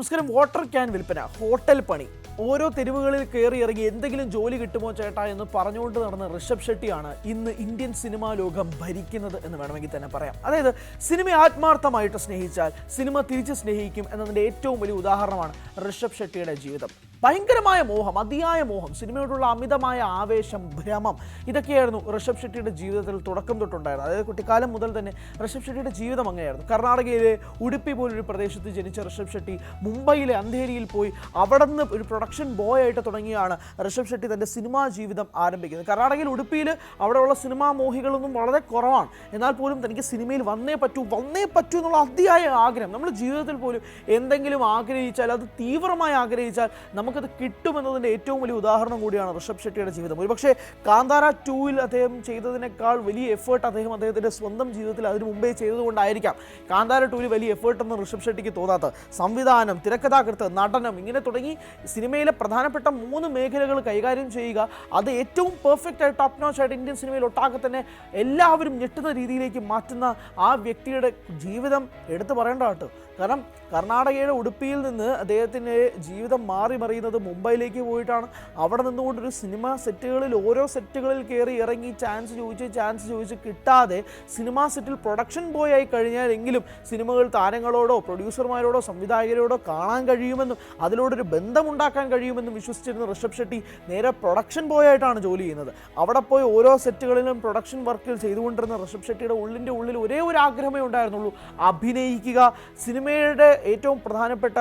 നമസ്കാരം water can വിൽപ്പന hotel പണി. ഓരോ തെരുവുകളിൽ കയറി ഇറങ്ങി എന്തെങ്കിലും ജോലി കിട്ടുമോ ചേട്ടാ എന്ന് പറഞ്ഞുകൊണ്ട് നടന്ന ഋഷഭ് ഷെട്ടിയാണ് ഇന്ന് ഇന്ത്യൻ സിനിമാ ലോകം ഭരിക്കുന്നത് എന്ന് വേണമെങ്കിൽ തന്നെ പറയാം. അതായത് സിനിമ ആത്മാർത്ഥമായിട്ട് സ്നേഹിച്ചാൽ സിനിമ തിരിച്ച് സ്നേഹിക്കും എന്നതിന്റെ ഏറ്റവും വലിയ ഉദാഹരണമാണ് ഋഷഭ് ഷെട്ടിയുടെ ജീവിതം. ഭയങ്കരമായ മോഹം അതിയായ മോഹം സിനിമയോടുള്ള അമിതമായ ആവേശം ഭ്രമം ഇതൊക്കെയായിരുന്നു ഋഷഭ് ഷെട്ടിയുടെ ജീവിതത്തിൽ തുടക്കം തൊട്ടുണ്ടായിരുന്നത്. അതായത് കുട്ടിക്കാലം മുതൽ തന്നെ ഋഷഭ് ഷെട്ടിയുടെ ജീവിതം അങ്ങനെയായിരുന്നു. കർണാടകയിലെ ഉടുപ്പി പോലൊരു പ്രദേശത്ത് ജനിച്ച ഋഷഭ് ഷെട്ടി മുംബൈയിലെ അന്ധേരിയിൽ പോയി അവിടെ നിന്ന് ഒരു പ്രൊഡക്ഷൻ ബോയ് ആയിട്ട് തുടങ്ങിയാണ് ഋഷഭ് ഷെട്ടി തന്റെ സിനിമാ ജീവിതം ആരംഭിക്കുന്നത്. കർണാടകയിൽ ഉടുപ്പിയിൽ അവിടെയുള്ള സിനിമാ മോഹികളൊന്നും വളരെ കുറവാണ്. എന്നാൽ പോലും തനിക്ക് സിനിമയിൽ വന്നേ പറ്റൂ വന്നേ പറ്റൂ എന്നുള്ള അതിയായ ആഗ്രഹം. നമ്മൾ ജീവിതത്തിൽ പോലും എന്തെങ്കിലും ആഗ്രഹിച്ചാൽ അത് തീവ്രമായി ആഗ്രഹിച്ചാൽ നമുക്കത് കിട്ടുമെന്നതിന്റെ ഏറ്റവും വലിയ ഉദാഹരണം കൂടിയാണ് ഋഷഭ് ഷെട്ടിയുടെ ജീവിതം. ഒരുപക്ഷെ കാന്താര ടൂവിൽ അദ്ദേഹം ചെയ്തതിനേക്കാൾ വലിയ എഫേർട്ട് അദ്ദേഹം അദ്ദേഹത്തിന്റെ സ്വന്തം ജീവിതത്തിൽ അതിനു മുമ്പേ ചെയ്തതുകൊണ്ടായിരിക്കാം കാന്താര ടൂവിൽ വലിയ എഫേർട്ടൊന്നും ഋഷഭ് ഷെട്ടിക്ക് തോന്നാത്തത്. സംവിധാനം തിരക്കഥാകൃത്ത് നടനം ഇങ്ങനെ തുടങ്ങി സിനിമയിലെ പ്രധാനപ്പെട്ട മൂന്ന് മേഖലകൾ കൈകാര്യം ചെയ്യുക. അത് ഏറ്റവും പെർഫെക്റ്റ് ആയി ടോപ്പ് നോച്ച് ആയിട്ട് ഇന്ത്യൻ സിനിമയിൽ ഒട്ടാകെ തന്നെ എല്ലാവരും ഞെട്ടുന്ന രീതിയിലേക്ക് മാറ്റുന്ന ആ വ്യക്തിയുടെ ജീവിതം എടുത്തു പറയേണ്ട കേട്ടോ. കാരണം കർണാടകയുടെ ഉടുപ്പിയിൽ നിന്ന് അദ്ദേഹത്തിന്റെ ജീവിതം മാറി മറിയുന്നത് മുംബൈയിലേക്ക് പോയിട്ടാണ്. അവിടെ നിന്നുകൊണ്ടൊരു സിനിമ സെറ്റുകളിൽ ഓരോ സെറ്റുകളിൽ കയറി ഇറങ്ങി ചാൻസ് ചോദിച്ച് ചാൻസ് ചോദിച്ച് കിട്ടാതെ സിനിമാ സെറ്റിൽ പ്രൊഡക്ഷൻ ബോയ് ആയി കഴിഞ്ഞാലെങ്കിലും സിനിമകൾ താരങ്ങളോടോ പ്രൊഡ്യൂസർമാരോടോ സംവിധായകരോടോ കാണാൻ കഴിയുമെന്നും അതിലൂടെ ഒരു ബന്ധമുണ്ടാക്കാൻ കഴിയുമെന്നും വിശ്വസിച്ചിരുന്ന ഋഷഭ് ഷെട്ടി നേരെ പ്രൊഡക്ഷൻ ബോയ് ആയിട്ടാണ് ജോലി ചെയ്യുന്നത്. അവിടെ പോയി ഓരോ സെറ്റുകളിലും പ്രൊഡക്ഷൻ വർക്കിൽ ചെയ്തുകൊണ്ടിരുന്ന ഋഷഭ് ഷെട്ടിയുടെ ഉള്ളിന്റെ ഉള്ളിൽ ഒരേ ഒരു ആഗ്രഹമേ ഉണ്ടായിരുന്നുള്ളൂ. അഭിനയിക്കുക സിനിമയുടെ ഏറ്റവും പ്രധാനപ്പെട്ട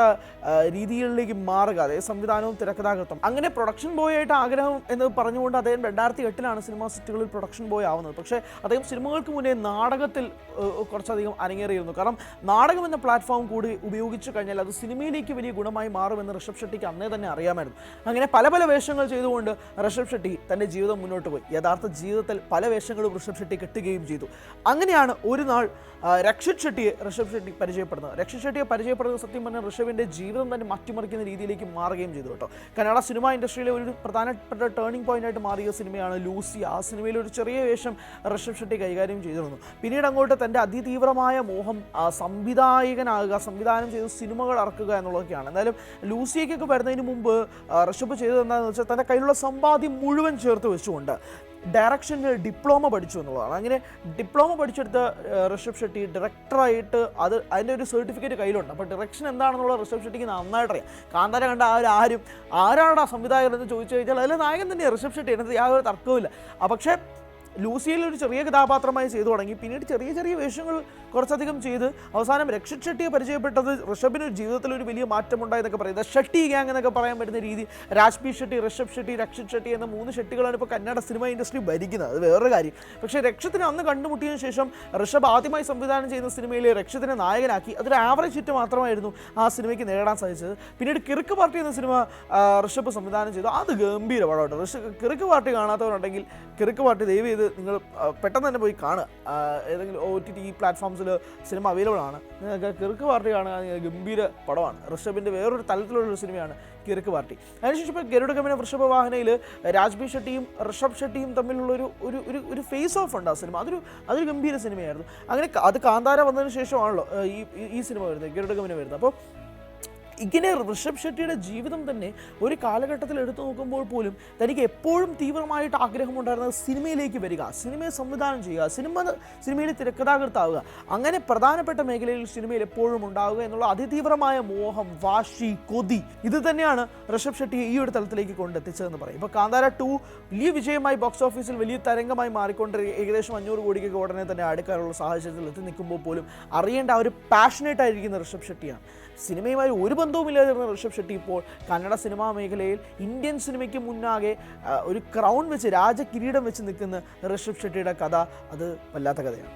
രീതികളിലേക്ക് മാറുക അതായത് സംവിധാനവും തിരക്കഥാകൃത്തം. അങ്ങനെ പ്രൊഡക്ഷൻ ബോയ് ആയിട്ട് ആഗ്രഹം എന്ന് പറഞ്ഞുകൊണ്ട് അദ്ദേഹം രണ്ടായിരത്തി എട്ടിലാണ് സിനിമാ സെറ്റുകളിൽ പ്രൊഡക്ഷൻ ബോയ് ആവുന്നത്. പക്ഷേ അദ്ദേഹം സിനിമകൾക്ക് മുന്നേ നാടകത്തിൽ കുറച്ചധികം അരങ്ങേറിയിരുന്നു. കാരണം നാടകം എന്ന പ്ലാറ്റ്ഫോം കൂടി ഉപയോഗിച്ചു കഴിഞ്ഞാൽ അത് സിനിമയിലേക്ക് വലിയ ഗുണമായി മാറുമെന്ന് ഋഷഭ് ഷെട്ടിക്ക് അന്നേ തന്നെ അറിയാമായിരുന്നു. അങ്ങനെ പല പല വേഷങ്ങൾ ചെയ്തുകൊണ്ട് ഋഷഭ് ഷെട്ടി തന്റെ ജീവിതം മുന്നോട്ട് പോയി. യഥാർത്ഥ ജീവിതത്തിൽ പല വേഷങ്ങളും ഋഷഭ് ഷെട്ടി കിട്ടുകയും ചെയ്തു. അങ്ങനെയാണ് ഒരു നാൾ രക്ഷിത് ഷെട്ടിയെ ഋഷഭ് ഷെട്ടി പരിചയപ്പെടുന്നത്. രക്ഷിത് ഷെട്ടിയെ പരിചയപ്പെടുന്നത് സത്യം പറഞ്ഞാൽ ഋഷഭിന്റെ ജീവിതം തന്നെ മാറ്റിമറിക്കുന്ന രീതിയിലേക്ക് മാറുകയും ചെയ്തു കേട്ടോ. കന്നഡ സിനിമ ഇൻഡസ്ട്രിയിലെ ഒരു പ്രധാനപ്പെട്ട ടേണിംഗ് പോയിന്റ് ആയിട്ട് മാറിയ സിനിമയാണ് ലൂസി. ആ സിനിമയിൽ ഒരു ചെറിയ വേഷം ഋഷഭ് ഷെട്ടി കൈകാര്യം ചെയ്തിരുന്നു. പിന്നീട് അങ്ങോട്ട് തന്റെ അതിതീവ്രമായ മോഹം സംവിധായകനാകുക സംവിധാനം ചെയ്ത് സിനിമകൾ ഇറക്കുക എന്നുള്ളതൊക്കെയാണ്. എന്തായാലും ലൂസിയേക്കൊക്കെ വരുന്നതിന് മുമ്പ് ഋഷഭ് ചെയ്തത് എന്താണെന്ന് വെച്ചാൽ തന്റെ കയ്യിലുള്ള സമ്പാദ്യം മുഴുവൻ ചേർത്ത് വെച്ചുകൊണ്ട് ഡയറക്ഷനിൽ ഡിപ്ലോമ പഠിച്ചു എന്നുള്ളതാണ്. അങ്ങനെ ഡിപ്ലോമ പഠിച്ചെടുത്ത ഋഷഭ് ഷെട്ടി ഡയറക്ടറായിട്ട് അത് അതിന്റെ ഒരു സർട്ടിഫിക്കറ്റ് കയ്യിലുണ്ട്. അപ്പോൾ ഡയറക്ഷൻ എന്താണെന്നുള്ള ഋഷഭ് ഷെട്ടിക്ക് നന്നായിട്ട് അറിയാം കാന്താര കണ്ട ആ ഒരു ആരും ആരാണ് ആ സംവിധായകൻ? എന്ന് ചോദിച്ചു കഴിഞ്ഞാൽ അതിലെ നായകൻ തന്നെയാണ് ഋഷഭ് ഷെട്ടി. എന്നത് യാതൊരു തർക്കവുമില്ല. പക്ഷേ ലൂസിയിൽ ഒരു ചെറിയ കഥാപാത്രമായി ചെയ്തു തുടങ്ങി. പിന്നീട് ചെറിയ ചെറിയ വേഷങ്ങൾ കുറച്ചധികം ചെയ്ത് അവസാനം രക്ഷിത് ഷെട്ടിയെ പരിചയപ്പെട്ടത് ഋഷഭിന് ജീവിതത്തിൽ ഒരു വലിയ മാറ്റമുണ്ടായെന്നൊക്കെ പറയുന്നത് ഷെട്ടി ഗ്യാങ് എന്നൊക്കെ പറയാൻ പറ്റുന്ന രീതി. രാജ്പി ഷെട്ടി ഋഷഭ് ഷെട്ടി രക്ഷിത് ഷെട്ടി എന്ന മൂന്ന് ഷെട്ടികളാണ് ഇപ്പോൾ കന്നഡ സിനിമ ഇൻഡസ്ട്രി ഭരിക്കുന്നത്. അത് വേറൊരു കാര്യം. പക്ഷേ രക്ഷത്തിനെ അന്ന് കണ്ടുമുട്ടിയതിന് ശേഷം ഋഷഭ് ആദ്യമായി സംവിധാനം ചെയ്യുന്ന സിനിമയിൽ രക്ഷത്തിനെ നായകനാക്കി. അതൊരു ആവറേജ് ഹിറ്റ് മാത്രമായിരുന്നു ആ സിനിമയ്ക്ക് നേടാൻ സാധിച്ചത്. പിന്നീട് കിറുക്ക് പാർട്ടി എന്ന സിനിമ ഋഷഭ് സംവിധാനം ചെയ്തു. അത് ഗംഭീര പടമായിട്ട് ഋഷഭ് കിറുക്ക് പാർട്ടി കാണാത്തവരുണ്ടെങ്കിൽ കിറുക്ക് പാർട്ടി ദയവ് ചെയ്ത് നിങ്ങൾ പെട്ടെന്ന് തന്നെ പോയി കാണുക. ഏതെങ്കിലും ഒ ടി ടി പ്ലാറ്റ്ഫോംസിൽ സിനിമ അവൈലബിൾ ആണ്. നിങ്ങൾക്ക് കിറുക്ക് പാർട്ടി കാണുക ഗംഭീര പടമാണ്. ഋഷഭിന്റെ വേറൊരു തലത്തിലുള്ള ഒരു സിനിമയാണ് കിറുക്ക് പാർട്ടി. അതിനുശേഷം ഇപ്പോൾ ഗരുഡ കമ്പനി വൃഷഭ വാഹനയിൽ രാജ്ബി ഷെട്ടിയും ഋഷഭ് ഷെട്ടിയും തമ്മിലുള്ള ഒരു ഒരു ഒരു ഒരു ഫേസ് ഓഫ് ഉണ്ട് ആ സിനിമ അതൊരു അതൊരു ഗംഭീര സിനിമയായിരുന്നു അങ്ങനെ അത് കാന്താര വന്നതിന് ശേഷമാണല്ലോ ഈ- ഈ സിനിമ വരുന്നത് ഗരുഡ കമ്പനി വരുന്നത്. അപ്പോൾ ഇങ്ങനെ ഋഷഭ് ഷെട്ടിയുടെ ജീവിതം തന്നെ ഒരു കാലഘട്ടത്തിൽ എടുത്തു നോക്കുമ്പോൾ പോലും തനിക്ക് എപ്പോഴും തീവ്രമായിട്ട് ആഗ്രഹമുണ്ടായിരുന്നത് സിനിമയിലേക്ക് വരിക സിനിമയെ സംവിധാനം ചെയ്യുക സിനിമ സിനിമയിൽ തിരക്കഥാകൃത്താവുക അങ്ങനെ പ്രധാനപ്പെട്ട മേഖലയിൽ സിനിമയിൽ എപ്പോഴും ഉണ്ടാവുക എന്നുള്ള അതിതീവ്രമായ മോഹം വാശി കൊതി ഇത് തന്നെയാണ് ഋഷഭ് ഷെട്ടിയെ ഈ ഒരു തലത്തിലേക്ക് കൊണ്ടെത്തിച്ചതെന്ന് പറയും. ഇപ്പോൾ കാന്താര ടു വലിയ വിജയമായി ബോക്സ് ഓഫീസിൽ വലിയ തരംഗമായി മാറിക്കൊണ്ട് ഏകദേശം അഞ്ഞൂറ് കോടിക്ക് ഉടനെ തന്നെ അടുക്കാനുള്ള സാഹചര്യത്തിൽ എത്തി നിൽക്കുമ്പോൾ പോലും അറിയേണ്ട ആ ഒരു പാഷനേറ്റ് ആയിരിക്കുന്ന ഋഷഭ് ഷെട്ടിയാണ്. സിനിമയുമായി ഒരു ബന്ധവുമില്ലാതിരുന്ന ഋഷഭ് ഷെട്ടി ഇപ്പോൾ കന്നഡ സിനിമാ മേഖലയിൽ ഇന്ത്യൻ സിനിമയ്ക്ക് മുന്നാകെ ഒരു ക്രൗൺ വെച്ച് രാജകിരീടം വെച്ച് നിൽക്കുന്ന ഋഷഭ് ഷെട്ടിയുടെ കഥ അത് വല്ലാത്ത കഥയാണ്.